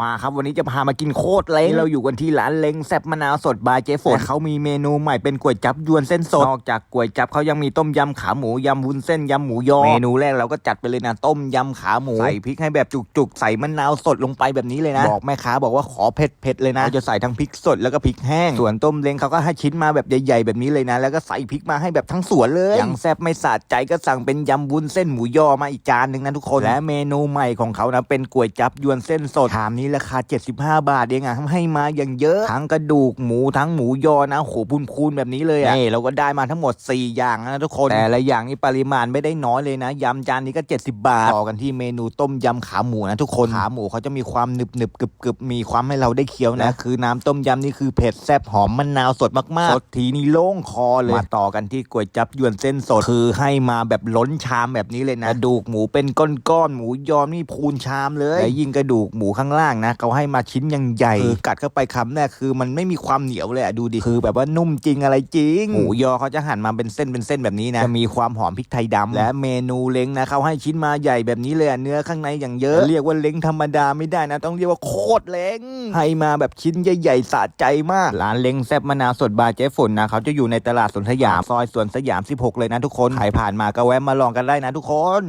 มาครับวันนี้จะพามากินโคตรเล้งเราอยู่กันที่ร้านเล้งแซ่บมะนาวสดบายเจ๊ฝนเขามีเมนูใหม่เป็นก๋วยจับยวนเส้นสดนอกจากก๋วยจับเขายังมีต้มยำขาหมูยำวุ้นเส้นยำหมูยอเมนูแรกเราก็จัดไปเลยนะต้มยำขาหมูใส่พริกให้แบบจุกๆ ใส่มะนาวสดลงไปแบบนี้เลยนะ บอกแม่ค้าบอกว่าขอเผ็ดเผ็ดๆเลยนะเราจะใส่ทั้งพริกสดแล้วก็พริกแห้ง ส่วนต้มเล้งเขาก็ให้ชิ้นมาแบบใหญ่ๆแบบนี้เลยนะ แล้วก็ใส่พริกมาให้แบบทั้งสวนเลยยังแซ่บไม่สะใจก็สั่งเป็นยำวุ้นเส้นหมูยอมาอีกจานหนึ่งนะทุกคนและเมนูใหม่ของเขานะเป็นก๋วยจับยวนเส้นสดชามนี้ราคา 75 บาทเองอะให้มาอย่างเยอะ ทั้งกระดูกหมูทั้งหมูยอนะโหพูนๆแบบนี้เลยอะนี่เราก็ได้มาทั้งหมด 4 อย่างนะทุกคน แต่ละอย่างนี่ปริมาณไม่ได้น้อยเลยนะยำจานนี้ก็ 70 บาท ต่อกันที่เมนูต้มยำขาหมูนะทุกคน ขาหมูเขาจะมีความหนึบหนึบๆกรึบกรึบๆมีความให้เราได้เคี้ยวนะ คือน้ำต้มยำนี่คือเผ็ดแซ่บหอมมะนาวสดมากๆสดทีนี่โล่งคอเลย มาต่อกันที่ก๋วยจับยวนเส้นสด คือให้มาแบบล้นชามแบบนี้เลยนะ กระดูกหมูเป็นก้อนๆหมูยอมนี่พูนชามเลย และยิ่งกระดูกหมูข้างล่างนะเขาให้มาชิ้นยังใหญ่คือกัดเข้าไปคำแรกคือมันไม่มีความเหนียวเลยอะดูดิคือแบบว่านุ่มจริงอะไรจริงหมูยอเขาจะหั่นมาเป็นเส้นเป็นเส้นแบบนี้นะจะมีความหอมพริกไทยดำและเมนูเล้งนะเขาให้ชิ้นมาใหญ่แบบนี้เลยอะเนื้อข้างในอย่างเยอะ เรียกว่าเล้งธรรมดาไม่ได้นะ ต้องเรียกว่าโคตรเล้งให้มาแบบชิ้นใหญ่ๆสะใจมากร้านเล้งแซ่บมะนาวสดบาร์เจ๊ฝนนะเขาจะอยู่ในตลาดสวนสยามซอยสวนสยาม 16 เลยนะทุกคนใครผ่านมาก็แวะมาลองกันได้นะทุกคน